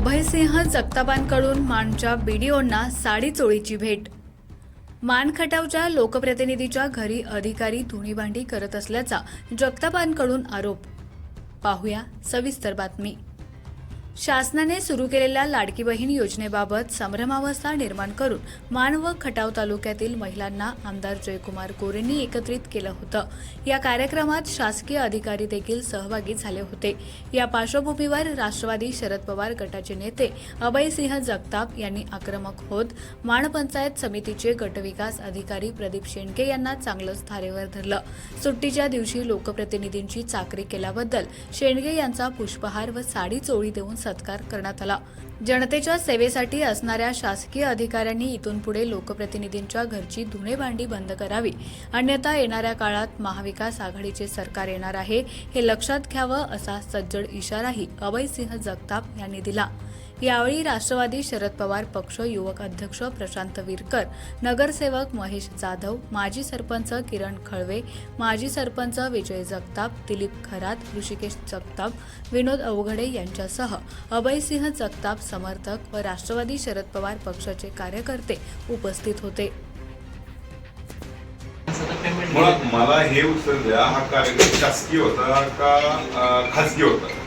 अभयसिंह जगतापांकडून मानच्या बीडीओंना साडी चोळीची भेट. मानखटावच्या लोकप्रतिनिधीच्या घरी अधिकारी धुणीभांडी करत असल्याचा जगतापांकडून आरोप. पाहूया सविस्तर बातमी. शासनाने सुरू केलेल्या लाडकी बहीण योजनेबाबत संभ्रमावस्था निर्माण करून मान व खटाव तालुक्यातील महिलांना आमदार जयकुमार गोरेंनी एकत्रित केलं होतं. या कार्यक्रमात शासकीय अधिकारी देखील सहभागी झाले होते. या पार्श्वभूमीवर राष्ट्रवादी शरद पवार गटाचे नेते अभयसिंह जगताप यांनी आक्रमक होत माणपंचायत समितीचे गटविकास अधिकारी प्रदीप शेंडके यांना चांगलंच धारेवर धरलं. सुट्टीच्या दिवशी लोकप्रतिनिधींची चाकरी केल्याबद्दल शेंडगे यांचा पुष्पहार व साडी चोळी देऊन सत्कार करण्यात आला. जनतेच्या सेवेसाठी असणाऱ्या शासकीय अधिकाऱ्यांनी इथून पुढे लोकप्रतिनिधींच्या घरची धुणे भांडी बंद करावी. अन्यथा येणाऱ्या काळात महाविकास आघाडीचे सरकार येणार आहे हे लक्षात घ्यावं असा सज्जड इशाराही अभयसिंह जगताप यांनी दिला. यावेळी राष्ट्रवादी शरद पवार पक्ष युवक अध्यक्ष प्रशांत विरकर नगरसेवक महेश जाधव माजी सरपंच किरण खळवे माजी सरपंच विजय जगताप दिलीप खरात ऋषिकेश जगताप विनोद अवघडे यांच्यासह अभयसिंह जगताप समर्थक व राष्ट्रवादी शरद पवार पक्षाचे कार्यकर्ते उपस्थित होते. मला हे उत्तर द्या हा कार्यक्रम शासकीय होता का खासगी होता?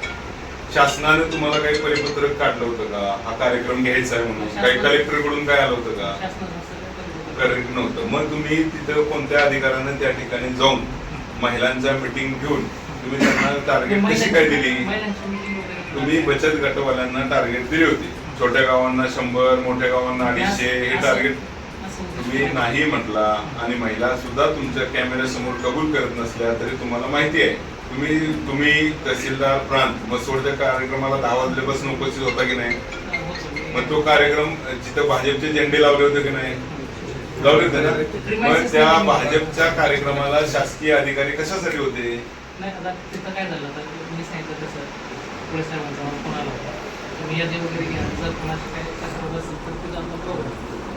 शासनाने तुम्हाला काही परिपत्रक काढलं होतं का? हा कार्यक्रम घ्यायचा आहे म्हणून. काही कलेक्टरकडून काय आलं होतं का? करेक्ट नव्हतं. मग तुम्ही तिथं कोणत्या अधिकाऱ्यानं त्या ठिकाणी जाऊन महिलांच्या मिटिंग घेऊन तुम्ही त्यांना टार्गेट कशी काय दिली? तुम्ही बचत गटवाल्यांना टार्गेट दिली होती. छोट्या गावांना शंभर मोठ्या गावांना अडीचशे हे टार्गेट तुम्ही नाही म्हटला आणि महिला सुद्धा तुमच्या कॅमेऱ्यासमोर कबूल करत नसल्या तरी तुम्हाला माहिती आहे. तुम्ही तुम्ही तहसीलदार प्रांत मसोडच्या कार्यक्रमाला दहा वाजल्यापासून उपस्थित होता की नाही? मग तो कार्यक्रम जिथं भाजपचे झेंडे लावले होते की नाही? लावले होते ना? मग त्या भाजपच्या कार्यक्रमाला शासकीय अधिकारी कशासाठी होते?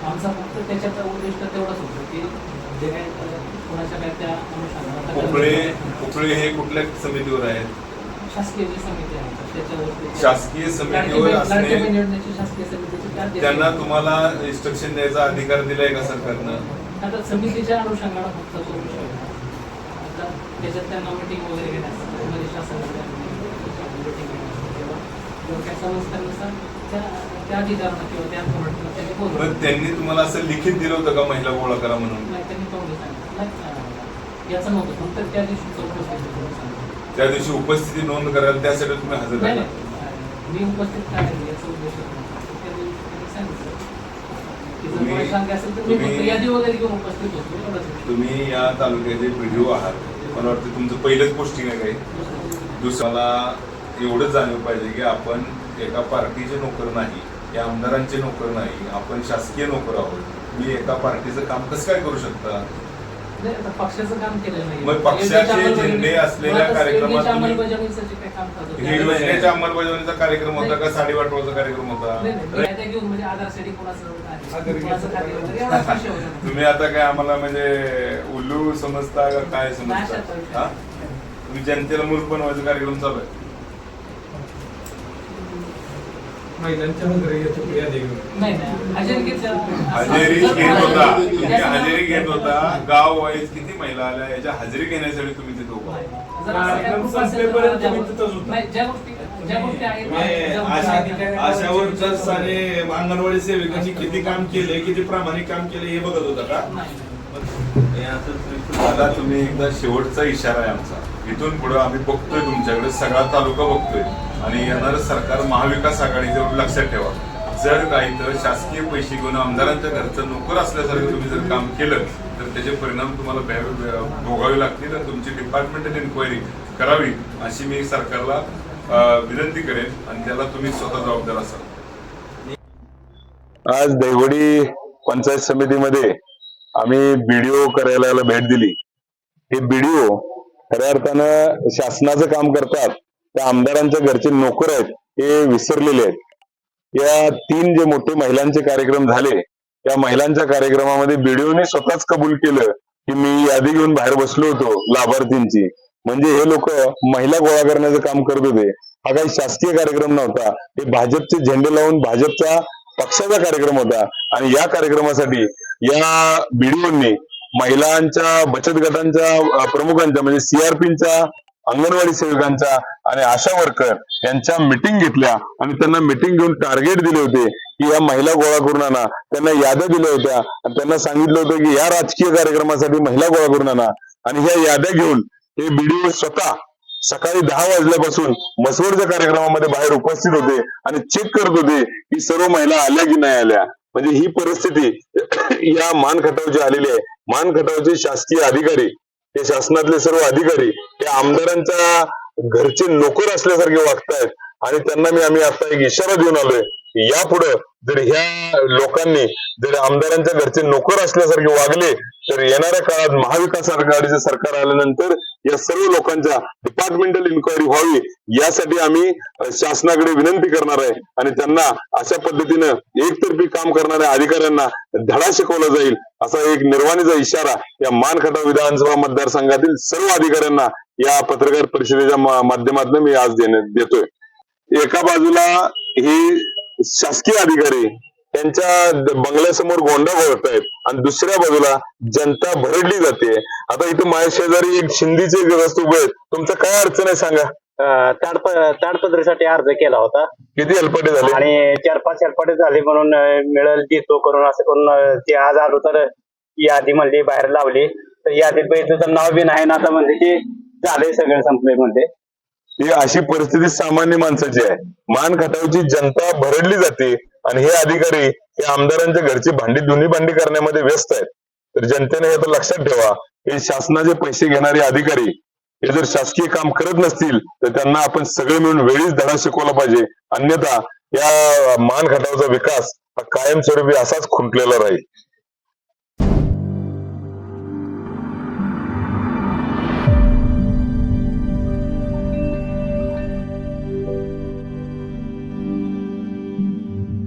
आमचा फक्त त्याच्यात उद्दिष्ट तेवढाच होतं की जे काय कोणाच्या काय त्या अनुषंगाने कोकळे तक्रार- कोकळे हे कुठल्या समितीवर आहेत? शासकीय जी समिती आहे शासकीय समितीवर लाडकी असणे शासकीय समितीची त्या त्यांना तुम्हाला इन्स्ट्रक्शन द्यायचा अधिकार दिलाय का सरकारनं? आता समितीच्या अनुषंगाने फक्त तो विषय होता. आता त्याच्यात त्यांना मिटिंग वगैरे घेण्यास मध्ये शासनाच्या मिटिंग घेण्यास तेव्हा जेव्हा काही समजतानुसार त्या त्या अधिकाऱ्यांना किंवा त्या authority-ला त्यांनी बोलवलं. मग त्यांनी तुम्हाला असं लिखित दिलं होतं का महिला गोळा करा म्हणून? नाही, त्यांनी तोंडी सांगितलं. नाही, अं, याचं नव्हतं. फक्त त्या दिवशी. त्या दिवशी उपस्थिती नोंद करायला त्यासाठी तुम्ही हजर राहिला मी उपस्थित काय याचा उद्देश तुम्ही- या तालुक्याचे व्हिडिओ आहात. मला वाटतं तुमचं पहिलंच पोस्टिंग आहे काही. दुसऱ्याला एवढंच जाणीव पाहिजे की आपण एका पार्टीचे नोकर नाही या आमदारांचे नोकर नाही आपण शासकीय नोकर आहोत. मी एका पार्टीचं काम कसं काय करू शकता? पक्षाचं काम केलेलं नाही मग पक्षाचे झेंडे असलेल्या कार्यक्रमात हे योजनेच्या अंमलबजावणीचा कार्यक्रम होता का? साडी वाटवाचा कार्यक्रम होता? म्हणजे होता. तुम्ही आता काय आम्हाला म्हणजे उल्लू समजता का काय समजता. हा? तुम्ही जनतेला मूर्ख बनवायचा कार्यक्रम चालू आहे. महिलांच्या नाही नाही. हजेरी घेत होता. तुम्ही हजेरी घेत होता. गाव वाईज किती महिला आल्या? याच्या हजेरी घेण्यासाठी तुम्ही तिथे उभा नाही. होता. जर असं काही कार्यक्रम खूप असेल तर संपलेपर्यंत ज्या तुम्ही गोष्टी- तिथंच होता. नाही, ज्या गोष्टी ज्या गोष्टी आहेत नाही, ज्या आशा गोष्टी आहेत- आशावर जर सारे अंगणवाडी सेविकांनी किती काम केले किती प्रामाणिक काम केले हे बघत होता का? नाही. तुम्ही एकदा शेवटचा इशारा आहे आमचा. इथून पुढे आम्ही बघतोय तुमच्याकडे सगळा तालुका बघतोय. आणि येणारं सरकार महाविकास आघाडीचं लक्षात ठेवा. जर काही तर शासकीय पैसे घेऊन आमदारांच्या घरचं नोकर असल्यासारखं तुम्ही जर काम केलं तर त्याचे परिणाम तुम्हाला भोगावे लागतील आणि तुमची डिपार्टमेंटल इन्क्वायरी करावी अशी मी सरकारला विनंती करेन आणि त्याला तुम्ही स्वतः जबाबदार असाल. आज देवडी पंचायत समितीमध्ये आम्ही बीडीओ कार्यालयाला भेट दिली. हे बीडीओ खऱ्या अर्थानं शासनाचं काम करतात त्या आमदारांच्या घरचे नोकर आहेत हे विसरलेले आहेत. या तीन जे मोठे महिलांचे कार्यक्रम झाले त्या महिलांच्या कार्यक्रमामध्ये बीडीओने स्वतःच कबूल केलं की मी यादी घेऊन बाहेर बसलो होतो लाभार्थींची. म्हणजे हे लोक महिला गोळा करण्याचं काम करत होते. हा काही शासकीय कार्यक्रम नव्हता. हे भाजपचे झेंडे लावून भाजपचा पक्षाचा कार्यक्रम होता. आणि या कार्यक्रमासाठी या बीडीओनी महिलांच्या बचत गटांच्या प्रमुखांच्या म्हणजे सीआरपींच्या अंगणवाडी सेविकांचा आणि आशा वर्कर यांच्या मिटिंग घेतल्या आणि त्यांना मिटिंग घेऊन टार्गेट दिले होते की या महिला गोळा करून आणा. त्यांना याद्या दिल्या होत्या. आणि त्यांना सांगितलं होतं की या राजकीय कार्यक्रमासाठी महिला गोळा करून आणा. आणि ह्या याद्या घेऊन हे बीडीओ स्वतः सकाळी दहा वाजल्यापासून मसवडच्या कार्यक्रमामध्ये बाहेर उपस्थित होते आणि चेक करत होते की सर्व महिला आल्या की नाही आल्या. म्हणजे ही परिस्थिती या मान खटावची आलेली आहे मान खटावचे शासकीय अधिकारी हे शासनातले सर्व अधिकारी हे आमदारांच्या घरचे नोकर असल्यासारखे वागतायत. आणि त्यांना मी आम्ही आता एक इशारा देऊन आलोय यापुढे जर ह्या लोकांनी जर आमदारांच्या घरचे नोकर असल्यासारखे वागले तर येणाऱ्या काळात महाविकास आघाडीचं सरकार आल्यानंतर या सर्व लोकांच्या डिपार्टमेंटल इन्क्वायरी व्हावी यासाठी आम्ही शासनाकडे विनंती करणार आहे. आणि त्यांना अशा पद्धतीनं एकतर्फी काम करणाऱ्या अधिकाऱ्यांना धडा शिकवला जाईल असा एक निर्वाणीचा इशारा या मानखटाव विधानसभा मतदारसंघातील सर्व अधिकाऱ्यांना या पत्रकार परिषदेच्या माध्यमातून मी आज देण्यात देतोय. एका बाजूला हे शासकीय अधिकारी त्यांच्या बंगल्यासमोर गोंडा आहेत आणि दुसऱ्या बाजूला जनता भरडली जाते. आता इथं माझ्या शेजारी एक शिंदीचे ग्रस्त उभे आहेत. तुमचं काय अडचण आहे सांगा. ताडप ताडपत्रीसाठी अर्ज केला होता. किती हेलपाटे झाले? आणि चार पाच हेलपाटे झाले म्हणून मिळेल देतो करून असं करून ते आज आलो तर यादी म्हणली बाहेर लावली. तर यादीत बघितलं तर नाव बी नाही ना आता म्हणजे ते झालंय सगळं संपलंय म्हणते ही अशी परिस्थिती सामान्य माणसाची आहे. मान खटावची जनता भरडली जाते आणि हे अधिकारी हे आमदारांच्या घरची भांडी दोन्ही भांडी करण्यामध्ये व्यस्त आहेत. तर जनतेने हे तर लक्षात ठेवा हे शासनाचे पैसे घेणारे अधिकारी हे जर शासकीय काम करत नसतील तर त्यांना आपण सगळे मिळून वेळीच धडा शिकवला पाहिजे. अन्यथा या मान खटावचा विकास हा कायमस्वरूपी असाच खुंटलेला राहील.